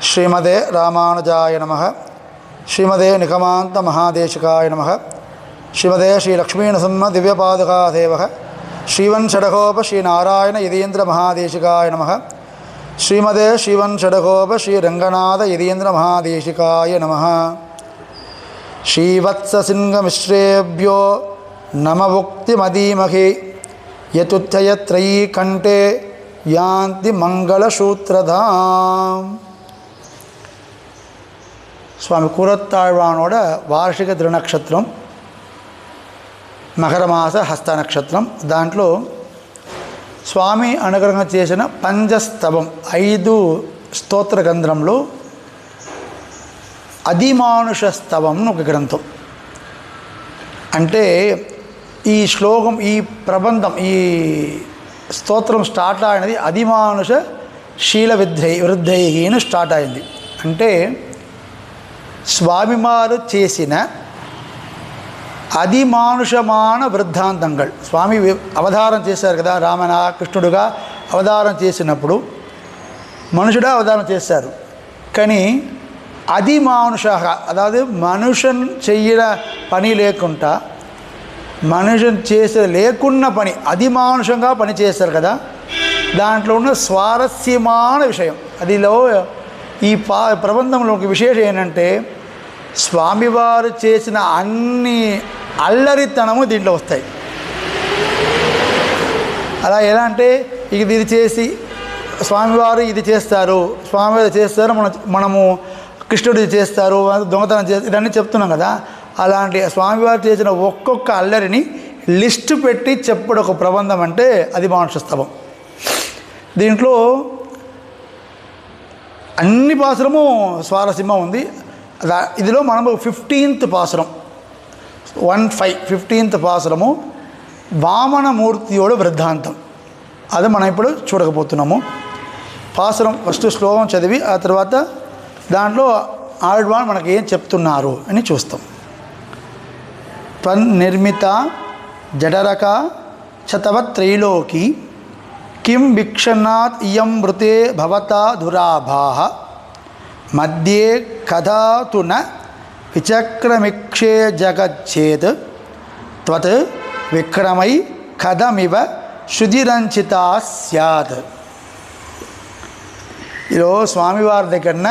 శ్రీమదే రామానుజాయ నమ శ్రీమదే నిగమాంత మహాదేశికాయ నమ శ్రీమదే శ్రీ లక్ష్మీనసమ్మ దివ్యపాదుకాదేవ శ్రీవన్ షడగోప శ్రీనారాయణ యదీంద్ర మహాదేశికాయ నమ శ్రీమదే శ్రీవన్ షడగోప శ్రీరంగనాథ சுவாமி கூரத்தாழ்வானோட వార్షిక త్రినక్షత్రం మకరమాస హస్త నక్షత్రం దాంట్లో స్వామి అనుగ్రహం చేసిన పంచస్తవం ఐదు స్తోత్ర గ్రంథంలో అధిమానుష స్తవం అని ఒక గ్రంథం అంటే ఈ శ్లోకం ఈ ప్రబంధం ఈ స్తోత్రం స్టార్ట్ అయినది అధిమానుష శీల విద్రై వృద్ధైని స్టార్ట్ అయింది అంటే స్వామివారు చేసిన అధిమానుషమాన వృద్ధాంతంగా స్వామి అవధారం చేశారు కదా రామన కృష్ణుడుగా అవధారం చేసినప్పుడు మనుషుడా అవధారం చేశారు. కానీ అధిమానుష అதாவது మనుషుని చెయ్యన పని లేకుండా మనుషుని చేసే లేకున్న పని అధిమానుషంగా పని చేశారు కదా దాంట్లో ఉన్న స్వారస్యమాన విషయం. అదిలో ఈ పా ప్రబంధంలో ఒక విశేషం ఏంటంటే స్వామివారు చేసిన అన్ని అల్లరితనము దీంట్లో వస్తాయి. అలా ఎలా అంటే ఇక ఇది చేసి స్వామివారు ఇది చేస్తారు స్వామివారు చేస్తారు మన మనము కృష్ణుడు చేస్తారు దొంగతనం చేస్తారు ఇదన్నీ చెప్తున్నాం కదా. అలాంటి స్వామివారు చేసిన ఒక్కొక్క అల్లరిని లిస్టు పెట్టి చెప్పడం ఒక ప్రబంధం అంటే అది మానుషస్తవం దీంట్లో అన్ని పాసురము స్వారస్యమ ఉంది. దా- ఇదిలో మనము ఫిఫ్టీన్త్ పాసురం. వన్ ఫైవ్ ఫిఫ్టీన్త్ పాసురము వామనమూర్తియోడు వృద్ధాంతం. అది మనం ఇప్పుడు చూడకపోతున్నాము. పాసురం ఫస్ట్ శ్లోకం చదివి ఆ తర్వాత దాంట్లో ఆడవాళ్ళు మనకి ఏం చెప్తున్నారు అని చూస్తాం. నిర్మిత జఠరక శతవత్రైలోకి కిం భిక్షణాత్ ఇయం మృతే భవతా దురాభా మధ్యే కథా తు న విచక్రమిక్షే జగచ్చేత్ త్వత్ విక్రమై కథమివ శుధిరంచిత స్యాత్ ఈరో స్వామివారి దగ్గరన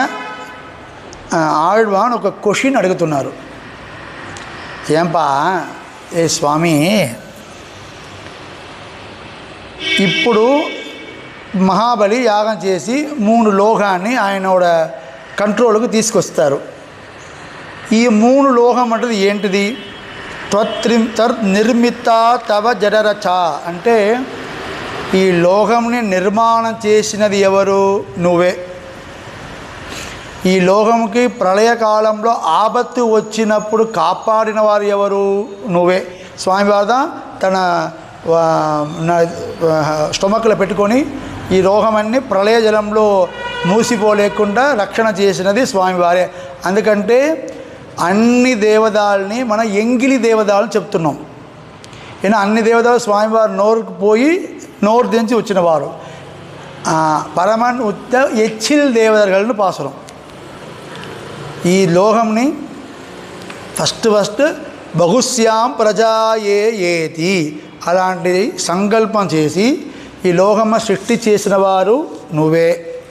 ఆ, ఆళ్వాన్ ఒక క్వశ్చన్ అడుగుతున్నారు ఏంపా ఏ స్వామి ఇప్పుడు మహాబలి యాగం చేసి మూడు లోహాన్ని ఆయనోడ కంట్రోల్కి తీసుకొస్తారు. ఈ మూడు లోహం అంటది ఏంటిది? త్వత్రి తర్ నిర్మిత తవ జడరచ అంటే ఈ లోహంని నిర్మాణం చేసినది ఎవరు? నువ్వే. ఈ లోకంకి ప్రళయకాలంలో ఆపత్తు వచ్చినప్పుడు కాపాడిన వారు ఎవరు? నువ్వే. స్వామివాద తన స్టొమక్లో పెట్టుకొని ఈ రోగమన్నీ ప్రళయ జలంలో మూసిపోలేకుండా రక్షణ చేసినది స్వామివారే. అందుకంటే అన్ని దేవదాలని మన ఎంగిలి దేవదాలని చెప్తున్నాం. ఈయన అన్ని దేవతలు స్వామివారి నోరుకు పోయి నోరు దించి వచ్చినవారు. పరమన్ ఉత్త ఎచ్చిల్ దేవతలను పాసురం. ఈ లోహంని ఫస్ట్ ఫస్ట్ బహుశ్యాం ప్రజాయే ఏతి అలాంటి సంకల్పం చేసి ఈ లోహమ్మ సృష్టి చేసిన వారు నువ్వే.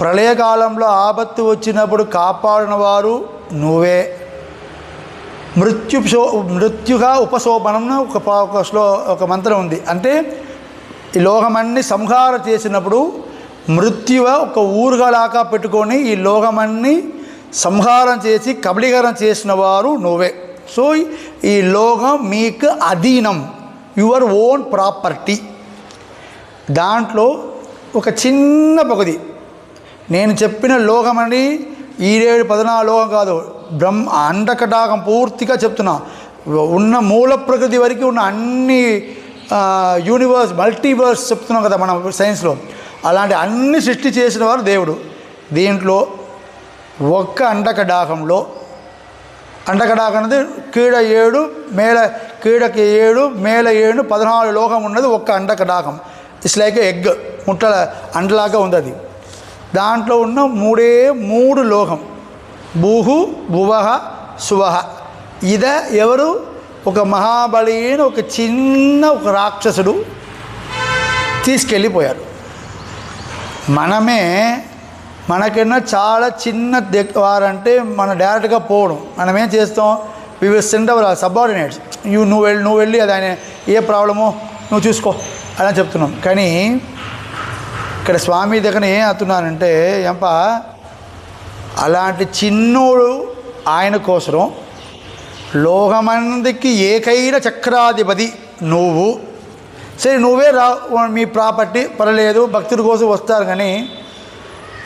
ప్రళయకాలంలో ఆపత్తు వచ్చినప్పుడు కాపాడిన వారు నువ్వే. మృత్యు మృత్యుగా ఉపశోభనం ఒక ఒక శ్లో ఒక మంత్రం ఉంది. అంటే ఈ లోకమన్ని సంహార చేసినప్పుడు మృత్యువ ఒక ఊరుగలాగా పెట్టుకొని ఈ లోకమన్ని సంహారం చేసి కబళీకరణ చేసిన వారు నువ్వే. సో ఈ లోకం మీకు అధీనం. Your own property. దాంట్లో ఒక చిన్న పగుది నేను చెప్పిన లోకమని ఈరేడు పద్నాలుగు లోకం కాదు. బ్రహ్మ అండకటాకం పూర్తిగా చెప్తున్నా. ఉన్న మూల ప్రకృతి వరకు ఉన్న అన్ని యూనివర్స్ మల్టీవర్స్ చెప్తున్నాం కదా మనం సైన్స్లో అలాంటి అన్ని సృష్టి చేసిన వారు దేవుడు. దీంట్లో ఒక్క అండకడాకంలో అండకడాకం అనేది కీడ ఏడు మేల కీడకి ఏడు మేల ఏడు పదనాలుగు లోకం ఉన్నది ఒక్క అండకడాకం ఇట్స్ లైక్ ఎగ్ ముట్టల అండలాగా ఉంది అది. దాంట్లో ఉన్న మూడే మూడు లోహం. భూహు భువహ సువహ. ఇద ఎవరు? ఒక మహాబలి ఒక చిన్న ఒక రాక్షసుడు తీసుకెళ్ళిపోయారు మనమే మనకన్నా చాలా చిన్న వారంటే మనం డైరెక్ట్గా పోవడం. మనమేం చేస్తాం? We will send our subordinates you నువ్వు వెళ్ళి నువ్వు వెళ్ళి అది ఆయన ఏ ప్రాబ్లమో నువ్వు చూసుకో అలా చెప్తున్నాం. కానీ ఇక్కడ స్వామి దగ్గర ఏం అతున్నానంటే ఎంప అలాంటి చిన్నోడు ఆయన కోసరం లోకమందికి ఏకైన చక్రాధిపతి నువ్వు. సరే నువ్వే రా మీ ప్రాపర్టీ పర్లేదు భక్తుల కోసం వస్తారు కానీ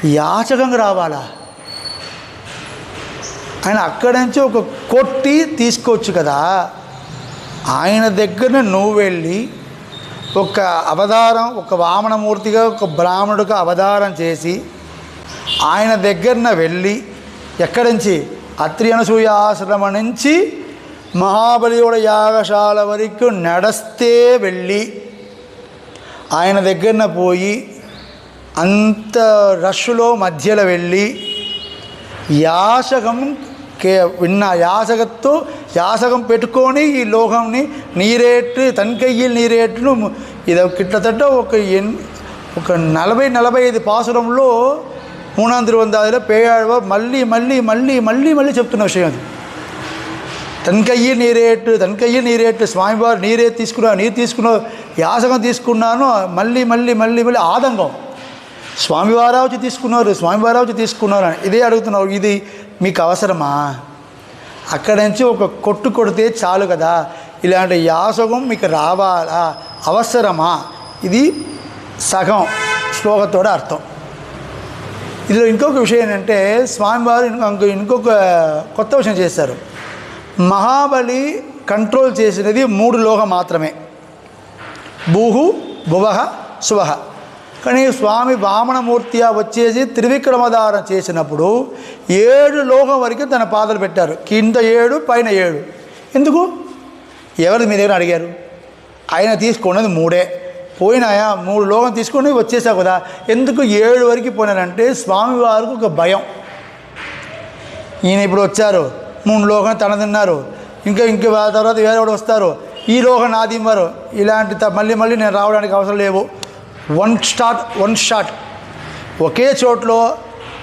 యాచకంగా రావాలా? ఆయన అక్కడి నుంచి ఒక కొట్టి తీసుకోవచ్చు కదా. ఆయన దగ్గర నువ్వు వెళ్ళి ఒక అవతారం ఒక వామనమూర్తిగా ఒక బ్రాహ్మణుడిగా అవతారం చేసి ఆయన దగ్గరన వెళ్ళి ఎక్కడి నుంచి? అత్రి అనసూయాశ్రమం నుంచి మహాబలియోడ యాగశాల వరకు నడస్తే వెళ్ళి ఆయన దగ్గరన పోయి అంత రష్లో మధ్యలో వెళ్ళి యాసకం కే విన్న యాసగత్తు యాసగం పెట్టుకొని ఈ లోకంని నీరేట్టు తనకయ్యి నీరేట్టును ఇది కిట్లతట్ట ఒక ఎన్ ఒక నలభై నలభై ఐదు పాసురంలో మూనాం తిరువందాదిలో పేయాడవ మళ్ళీ మళ్ళీ మళ్ళీ మళ్ళీ మళ్ళీ చెప్తున్న విషయం అది. తనకయ్యి నీరేట్టు తనకయ్యి నీరేట్టు స్వామివారు నీరే తీసుకున్నా నీరు తీసుకున్నా యాసకం తీసుకున్నాను మళ్ళీ మళ్ళీ మళ్ళీ మళ్ళీ ఆదంగం. స్వామివారా వచ్చి తీసుకున్నారు స్వామివారా వచ్చి తీసుకున్నారు అని ఇదే అడుగుతున్నారు. ఇది మీకు అవసరమా? అక్కడి నుంచి ఒక కొట్టు కొడితే చాలు కదా. ఇలాంటి యాసగం మీకు రావాలా? అవసరమా? ఇది సగం శ్లోకతోడ అర్థం. ఇందులో ఇంకొక విషయం ఏంటంటే స్వామివారు ఇంకొక ఇంకొక కొత్త విషయం చేశారు. మహాబలి కంట్రోల్ చేసినది మూడు లోహం మాత్రమే. భూహు భువహ సువహ. కానీ స్వామి వామనమూర్తిగా వచ్చేసి త్రివిక్రమధారం చేసినప్పుడు ఏడు లోహం వరకు తన పాదలు పెట్టారు. కింద ఏడు పైన ఏడు. ఎందుకు? ఎవరు మీ దగ్గర అడిగారు? ఆయన తీసుకున్నది మూడే. పోయినాయా? మూడు లోకం తీసుకొని వచ్చేసావు కదా. ఎందుకు ఏడు వరకు పోయినారంటే స్వామివారికి ఒక భయం. ఈయన ఇప్పుడు వచ్చారు. మూడు లోకం తన తిన్నారు. ఇంకా ఇంక తర్వాత వేరే వాడు వస్తారు? ఈ లోకం నాది ఇలాంటి మళ్ళీ మళ్ళీ నేను రావడానికి అవసరం లేవు. వన్ స్టార్ట్ వన్ షాట్ ఒకే చోట్లో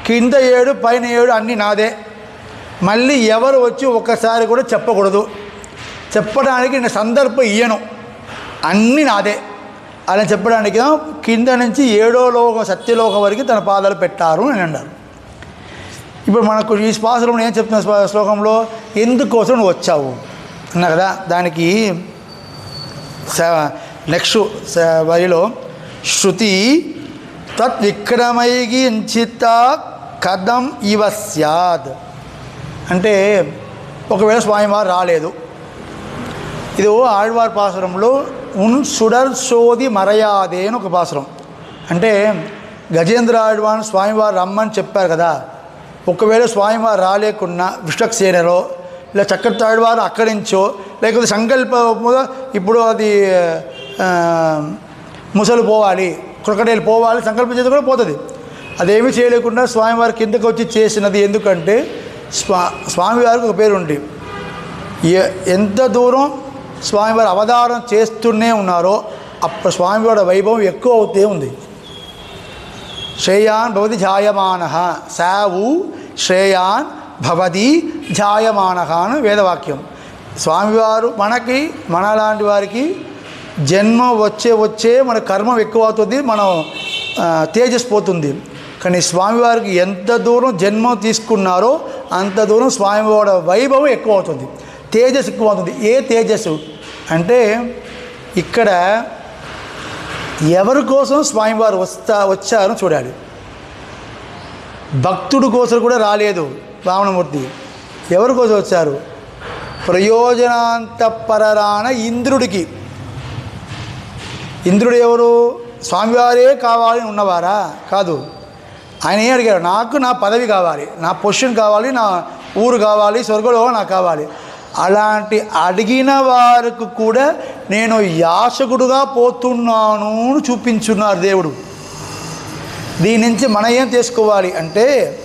కింద ఏడు పైన ఏడు అన్నీ నాదే. మళ్ళీ ఎవరు వచ్చి ఒక్కసారి కూడా చెప్పకూడదు. చెప్పడానికి నేను సందర్భం ఇయ్యను. అన్నీ నాదే. అలా చెప్పడానికి కింద నుంచి ఏడో లోకం సత్యలోకం వరకు తన పాదాలు పెట్టారు అని అన్నారు. ఇప్పుడు మనకు ఈ శ్వాసలో ఏం చెప్తున్నా శ్లోకంలో? ఎందుకోసం నువ్వు వచ్చావు? అన్నా కదా? దానికి నెక్స్ట్ వరిలో శృతి తద్విక్రమైగించిత కథం ఇవ సద్ అంటే ఒకవేళ స్వామివారు రాలేదు. ఇది ఆళ్వార్ పాసురంలో ఉన్ సుడర్ సోది మరయాదే అని ఒక పాసురం. అంటే గజేంద్ర ఆళ్వాన్ స్వామివారు రమ్మని చెప్పారు కదా. ఒకవేళ స్వామివారు రాలేకున్నా విష్ణక్సేనలో ఇలా చక్కటి ఆళ్వారు అక్కడి నుంచో లేకపోతే సంకల్ప ఇప్పుడు అది ముసలు పోవాలి క్రొకడేలు పోవాలి సంకల్పం చేసి కూడా పోతుంది. అదేమీ చేయలేకుండా స్వామివారి కిందకు వచ్చి చేసినది ఎందుకంటే స్వా స్వామివారికి ఒక పేరు ఉంది ఎంత దూరం స్వామివారు అవతారం చేస్తూనే ఉన్నారో అప్పుడు స్వామివారి వైభవం ఎక్కువ అవుతే ఉంది. శ్రేయాన్ భవతి ఝాయమాన సావు శ్రేయాన్ భవతి ఝాయమాన అని వేదవాక్యం. స్వామివారు మనకి మనలాంటి వారికి జన్మ వచ్చే వచ్చే మన కర్మం ఎక్కువ అవుతుంది మనం తేజస్ పోతుంది. కానీ స్వామివారికి ఎంత దూరం జన్మ తీసుకున్నారో అంత దూరం స్వామివారి వైభవం ఎక్కువ అవుతుంది తేజస్ ఎక్కువ అవుతుంది ఏ తేజస్సు? అంటే ఇక్కడ ఎవరి కోసం స్వామివారు వస్తా వచ్చారో చూడాలి. భక్తుడు కోసం కూడా రాలేదు రావణమూర్తి. ఎవరి కోసం వచ్చారు? ప్రయోజనాంతపరరాన ఇంద్రుడికి. ఇంద్రుడు ఎవరు? స్వామివారే కావాలని ఉన్నవారా? కాదు. ఆయన ఏం అడిగారు నాకు నా పదవి కావాలి నా పొజిషన్ కావాలి నా ఊరు కావాలి స్వర్గలో నాకు కావాలి. అలాంటి అడిగిన వారికి కూడా నేను యాచకుడుగా పోతున్నాను చూపించున్నారు దేవుడు. దీని నుంచి మనం ఏం చేసుకోవాలి అంటే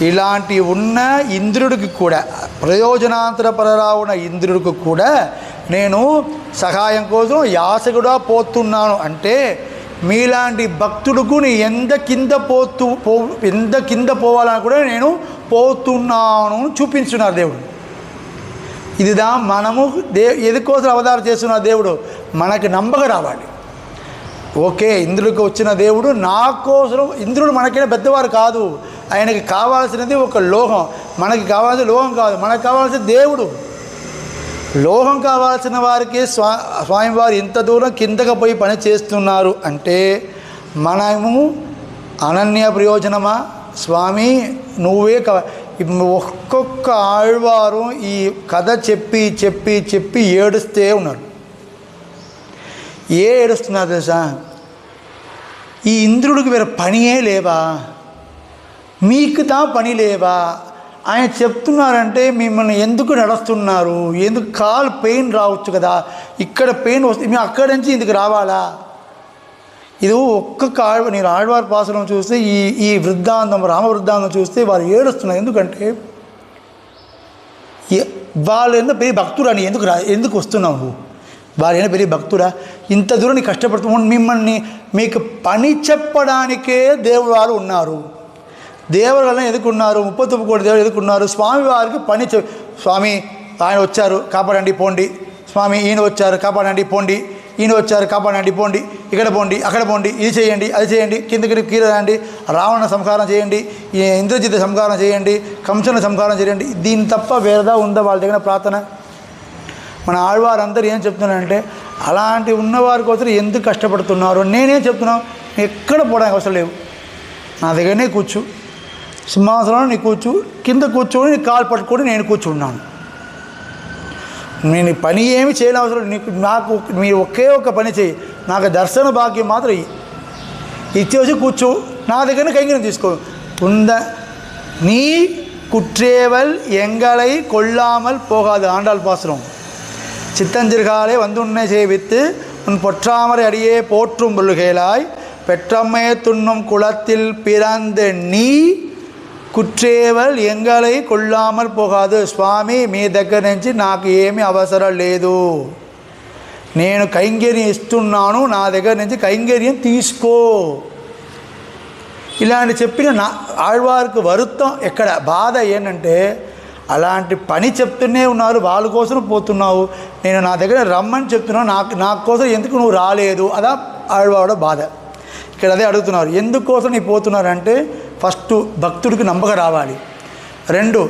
ఇలాంటి ఉన్న ఇంద్రుడికి కూడా ప్రయోజనాంతరపరరావున ఇంద్రుడికి కూడా నేను సహాయం కోసం యాసకుడా పోతున్నాను. అంటే మీలాంటి భక్తుడుకు నీ ఎంత కింద పోతూ పో ఎంత కింద పోవాలని కూడా నేను పోతున్నాను చూపించున్నారు దేవుడు. ఇదిదా మనము దే ఎదుకోసం అవతారం చేస్తున్న దేవుడు? మనకి నమ్మక రావాలి. ఓకే ఇంద్రుడికి వచ్చిన దేవుడు నా కోసం ఇంద్రుడు మనకైనా పెద్దవారు కాదు. ఆయనకి కావాల్సినది ఒక లోహం. మనకి కావాల్సిన లోహం కాదు. మనకు కావాల్సిన దేవుడు. లోహం కావాల్సిన వారికి స్వా స్వామివారు ఇంత దూరం కిందకు పోయి పని చేస్తున్నారు అంటే మనము అనన్య ప్రయోజనమా? స్వామి నువ్వే క ఒక్కొక్క ఆళ్వారు ఈ కథ చెప్పి చెప్పి చెప్పి ఏడుస్తే ఉన్నారు. ఏ ఏడుస్తున్నారు తెలుసా? ఈ ఇంద్రుడికి వేరే పనియే లేవా? మీకు తా పని లేవా? ఆయన చెప్తున్నారంటే మిమ్మల్ని ఎందుకు నడుస్తున్నారు? ఎందుకు కాలు పెయిన్ రావచ్చు కదా? ఇక్కడ పెయిన్ వస్తే మేము అక్కడి నుంచి ఇందుకు రావాలా? ఇది ఒక్క ఆళ్వ నేను ఆడవారి పాసనం చూస్తే ఈ ఈ వృద్ధాంతం రామ వృద్ధాంతం చూస్తే వారు ఏడుస్తున్నారు. ఎందుకంటే వాళ్ళు ఎందుకు పెరిగి భక్తుడు నీ? ఎందుకు రా ఎందుకు వస్తున్నావు? నువ్వు వారు పెరిగి భక్తుడా ఇంత దూరం నీ కష్టపడుతూ మిమ్మల్ని మీకు పని చెప్పడానికే దేవుడు వారు ఉన్నారు. దేవుళ్ళని వల్ల ఎదుకున్నారు ముప్పై తొమ్మిది కోటి దేవుడు ఎదుకున్నారు స్వామి వారికి పని స్వామి ఆయన వచ్చారు కాపాడండి పోండి. స్వామి ఈయన వచ్చారు కాపాడండి పోండి. ఈయన వచ్చారు కాపాడండి పోండి. ఇక్కడ పోండి అక్కడ పోండి. ఇది చేయండి అది చేయండి. కిందకి కీర రండి రావణ సంహారం చేయండి. ఈ ఇంద్రజిత్ సంహారం చేయండి. కంసన సంహారం చేయండి. దీని తప్ప వేరేదా ఉందా వాళ్ళ దగ్గర ప్రార్థన? మన ఆడవారందరూ ఏం చెప్తున్నారంటే అలాంటి ఉన్నవారి కోసం ఎందుకు కష్టపడుతున్నారు? నేనేం చెప్తున్నాను ఎక్కడ పోవడానికి అవసరం లేవు. నా దగ్గరనే కూర్చో. సింహాసనంలో నీ కూర్చో కింద కూర్చొని నీ కాలు పట్టుకొని నేను కూర్చున్నాను నేను ఈ పని ఏమి చేయని అవసరం నీకు నాకు మీరు ఒకే ఒక్క పని చేయి నాకు దర్శన భాగ్యం మాత్రం ఇయ్యి. ఇచ్చేసి కూర్చో నా దగ్గర కైంగరం తీసుకో ఉంద நீ குற்றேவல் எங்களை கொள்ளாமல் போகாது ஆண்டாள் பாசுரம் சித்தஞ்சிறுகாலை வந்துன்னை சேவித்து உன் பொற்றாமரை அடியே போற்றும் பொருள்களாய் பெற்றம்மைய துண்ணும் குளத்தில் பிறந்த நீ కుట్రేవల్ ఎంగలై కొల్లామల్ పోగాదు. స్వామి మీ దగ్గర నుంచి నాకు ఏమి అవసరం లేదు. నేను కైంగర్యం ఇస్తున్నాను. నా దగ్గర నుంచి కైంగర్యం తీసుకో. ఇలాంటి చెప్పిన నా ఆళ్వారికి వరుత్తం ఎక్కడ? బాధ ఏంటంటే అలాంటి పని చెప్తూనే ఉన్నారు. వాళ్ళ కోసం పోతున్నావు. నేను నా దగ్గర రమ్మని చెప్తున్నావు నాకు నా కోసం ఎందుకు నువ్వు రాలేదు? అదా ఆళ్వాడ బాధ. ఇక్కడ అదే అడుగుతున్నారు. ఎందుకోసం నీ పోతున్నారంటే ఫస్ట్ భక్తుడికి నమ్మక రావాలి. రెండు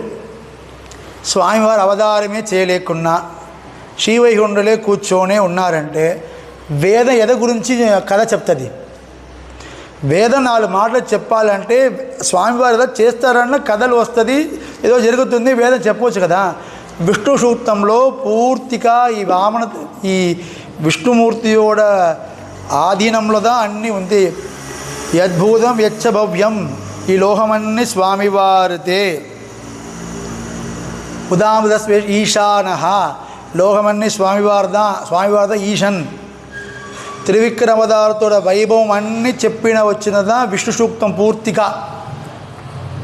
స్వామివారు అవతారమే చేయలేకున్నా శ్రీవైకుండలే కూర్చొనే ఉన్నారంటే వేద ఎద గురించి కథ చెప్తుంది. వేదం నాలుగు మాటలు చెప్పాలంటే స్వామివారు ఏదో చేస్తారన్న కథలు వస్తుంది ఏదో జరుగుతుంది వేదం చెప్పవచ్చు కదా. విష్ణు సూక్తంలో పూర్తిగా ఈ వామన ఈ విష్ణుమూర్తియోడ ఆధీనంలోదా అన్నీ ఉంది. యద్భూతం యచ్చ భవ్యం. ఈ లోహమన్ని స్వామివారితే ఉదాముదస్వే ఈశాన. లోహమన్ని స్వామివారదా స్వామివారద ఈశన్. త్రివిక్రమదారుతోడ వైభవం అన్ని చెప్పిన వచ్చినదా విష్ణు సూక్తం పూర్తిగా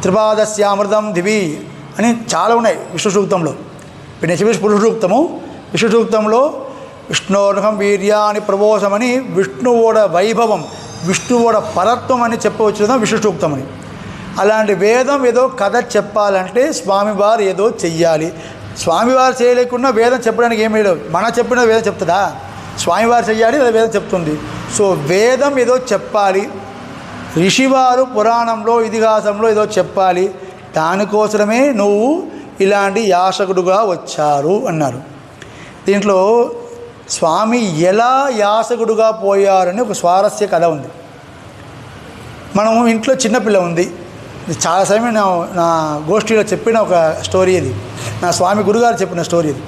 త్రిపాదస్యామృతం దివి అని చాలా ఉన్నాయి విష్ణు సూక్తంలో. ఇప్పుడు నిజమే చెప్పేసి పురుష సూక్తము. విష్ణు సూక్తంలో విష్ణోర్హం వీర్యాని ప్రబోధమని విష్ణువోడ వైభవం విష్ణువోడ పరత్వం అని చెప్పవచ్చుదా విష్ణు సూక్తం అని అలాంటి వేదం ఏదో కథ చెప్పాలంటే స్వామివారు ఏదో చెయ్యాలి. స్వామివారు చేయలేకుండా వేదం చెప్పడానికి ఏమీ లేదు. మన చెప్పిన వేదం చెప్తుందా? స్వామివారు చెయ్యాలి అది వేదం చెప్తుంది. సో వేదం ఏదో చెప్పాలి. ఋషివారు పురాణంలో ఇతిహాసంలో ఏదో చెప్పాలి. దానికోసమే నువ్వు ఇలాంటి యాసకుడుగా వచ్చారు అన్నారు. దీంట్లో స్వామి ఎలా యాసకుడుగా పోయారని ఒక స్వారస్య కథ ఉంది. మనము ఇంట్లో చిన్నపిల్ల ఉంది. ఇది చాలా సమయం నా నా గోష్ఠిలో చెప్పిన ఒక స్టోరీ ఇది. నా స్వామి గురుగారు చెప్పిన స్టోరీ ఇది.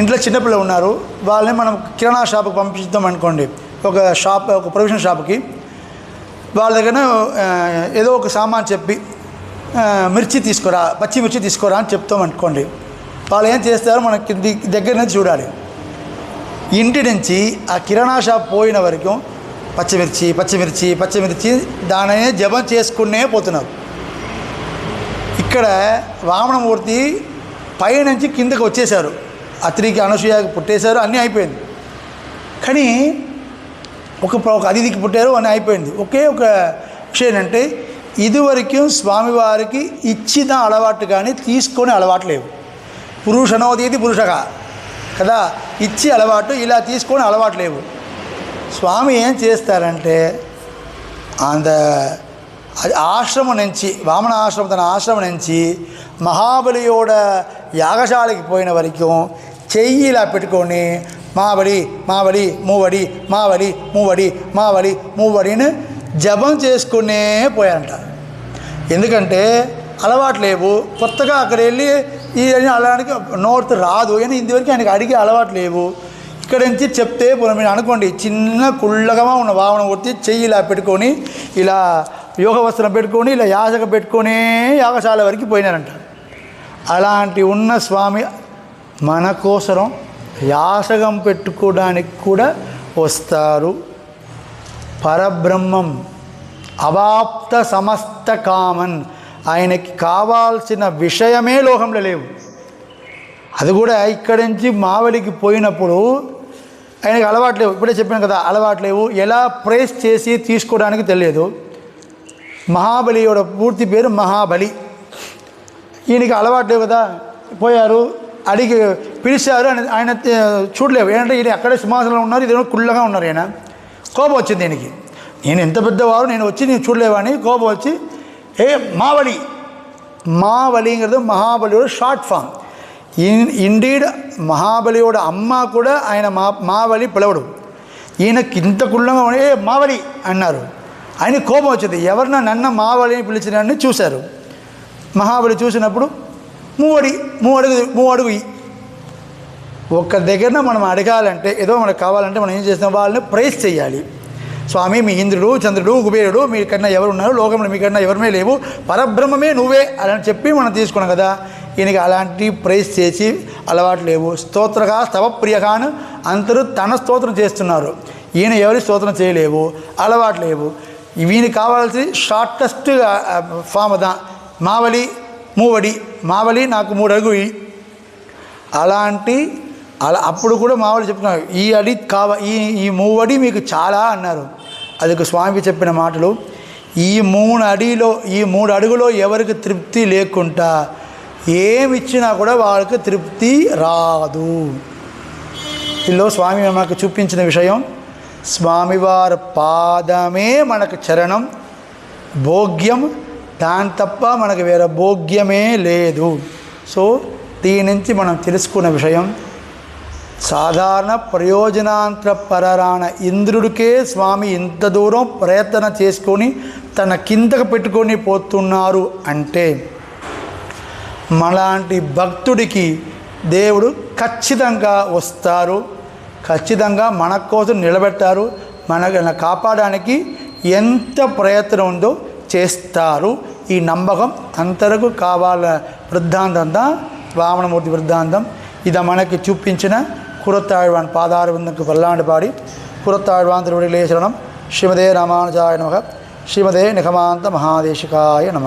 ఇంట్లో చిన్నపిల్లలు ఉన్నారు. వాళ్ళని మనం కిరాణా షాప్కి పంపిస్తాం అనుకోండి. ఒక షాప్ ఒక ప్రొవిజన్ షాప్కి. వాళ్ళ దగ్గర ఏదో ఒక సామాన్ చెప్పి మిర్చి తీసుకురా పచ్చి మిర్చి తీసుకురా అని చెప్తాం అనుకోండి. వాళ్ళు ఏం చేస్తారో? మనకి దగ్గర నుంచి చూడాలి. ఇంటి నుంచి ఆ కిరాణా షాప్ పోయిన వరకు పచ్చిమిర్చి పచ్చిమిర్చి పచ్చిమిర్చి దానినే జపం చేసుకునే పోతున్నారు. ఇక్కడ వామనమూర్తి పైనుంచి కిందకి వచ్చేశారు. అత్రికి అనసూయకి పుట్టేశారు అన్నీ అయిపోయింది. కానీ ఒక ఒక అతిథికి పుట్టారు అని అయిపోయింది. ఒకే ఒక విషయం ఏంటంటే ఇదివరకు స్వామివారికి ఇచ్చిన అలవాటు కానీ తీసుకొని అలవాటు లేవు. పురుషనోదీతి పురుషగా కదా? ఇచ్చి అలవాటు ఇలా తీసుకొని అలవాటు లేవు. స్వామి ఏం చేస్తారంటే అంత అది ఆశ్రమం నుంచి వామన ఆశ్రమం తన ఆశ్రమం నుంచి మహాబలియోడ యాగశాలకి పోయిన వరకు చెయ్యి పెట్టుకొని మావడి మావడి మూవడి మావడి మూవడి మావడి మూవడిని జపం చేసుకునే పోయారంట. ఎందుకంటే అలవాటు లేవు. కొత్తగా అక్కడ వెళ్ళి ఈ అలానికి నోర్త్ రాదు. అని ఇంతవరకు ఆయనకి అడిగే అలవాటు లేవు. ఇక్కడ నుంచి చెప్తే పోనీ మీరు అనుకోండి చిన్న కుళ్ళగా ఉన్న భావన కొట్టి చెయ్యి ఇలా పెట్టుకొని ఇలా యోగ వస్త్రం పెట్టుకొని ఇలా యాసక పెట్టుకొని యాగశాల వరకు పోయినారంట. అలాంటి ఉన్న స్వామి మన కోసరం యాసగం పెట్టుకోవడానికి కూడా వస్తారు. పరబ్రహ్మం అవాప్త సమస్త కామన్. ఆయనకి కావాల్సిన విషయమే లోకంలో లేవు. అది కూడా ఇక్కడి నుంచి మావలికి పోయినప్పుడు ఆయనకి అలవాటు లేవు. ఇప్పుడే చెప్పాను కదా అలవాటు లేవు. ఎలా ప్రేస్ చేసి తీసుకోవడానికి తెలియదు. மகாபலியோட பூர்த்தி பேர் மகாபலி இன்னைக்கு అలవాటు కదా పోయారు అడిగి పిలిచారు ఆయన ఆయన చూడలేవు ఏంటంటే ఈయన అక్కడే సింహాసనంలో ఉన్నారు ఇదేమో కుళ్ళగా ఉన్నారు ఆయన కోపం వచ్చింది దీనికి నేను ఎంత పెద్దవారు నేను వచ్చి నేను చూడలేవని కోపం వచ్చి ఏ మావళి மாவலிங்கிறது மகாபலியோட ஷார்ட் ஃபார்ம் இன் இண்டீடு மகாபலியோட அம்மா கூட ఆయన మా మావలి పిలవడు ఈయనకి ఇంత కుళ్ళంగా ఏ మావలి అన్నారు ఆయన కోపం వచ్చింది. ఎవరిన నన్న మావలిని పిలిచినని చూశారు. మహాబలి చూసినప్పుడు మూవడి మూవడుగు మూవడుగు. అడుగు ఒక్క దగ్గర మనం అడగాలంటే ఏదో మనకు కావాలంటే మనం ఏం చేసిన వాళ్ళని ప్రైస్ చేయాలి. స్వామి మీ ఇంద్రుడు చంద్రుడు కుబేరుడు మీకన్నా ఎవరు ఉన్నారు? లోకంలో మీకన్నా ఎవరిమే లేవు? పరబ్రహ్మమే నువ్వే అని చెప్పి మనం తీసుకున్నాం కదా. ఈయనకి అలాంటి ప్రైస్ చేసి అలవాటు లేవు. స్తోత్రగా స్తవప్రియగాను అందరూ తన స్తోత్రం చేస్తున్నారు. ఈయన ఎవరి స్తోత్రం చేయలేవు? అలవాటు లేవు. వీనికి కావాల్సి షార్టెస్ట్ ఫామ్ దా. మావలి మూవడి. మావలి నాకు మూడు అడుగు అలాంటి అలా అప్పుడు కూడా మావలి చెప్తున్నారు ఈ అడి కావ ఈ ఈ మూవడి మీకు చాలా అన్నారు. అది స్వామి చెప్పిన మాటలు ఈ మూడు అడిలో ఈ మూడు అడుగులో ఎవరికి తృప్తి లేకుండా ఏమి ఇచ్చినా కూడా వాళ్ళకి తృప్తి రాదు. ఇందులో స్వామి మాకు చూపించిన విషయం స్వామివారి పాదమే మనకు చరణం భోగ్యం దాని తప్ప మనకు వేరే భోగ్యమే లేదు. సో దీని నుంచి మనం తెలుసుకున్న విషయం సాధారణ ప్రయోజనాంతరపరాన ఇంద్రుడికే స్వామి ఇంత దూరం ప్రయత్నం చేసుకొని తన కిందకు పెట్టుకొని పోతున్నారు అంటే మనలాంటి భక్తుడికి దేవుడు ఖచ్చితంగా వస్తారు. ఖచ్చితంగా మన కోసం నిలబెట్టారు. మన కాపాడడానికి ఎంత ప్రయత్నం ఉందో చేస్తారు. ఈ నమ్మకం అంతరకు కావాల వృద్ధాంతం వామనమూర్తి వృద్ధాంతం. ఇది మనకి చూపించిన కురత్తాழ்వాన్ పాదార విందకు పల్లాంటి పాడి కురత్తాழ்వాన్ తిరువడిలేశరణం శ్రీమదే రామానుజాయ నమ. శ్రీమదే నిఘమాంత మహాదేశికాయ నమ.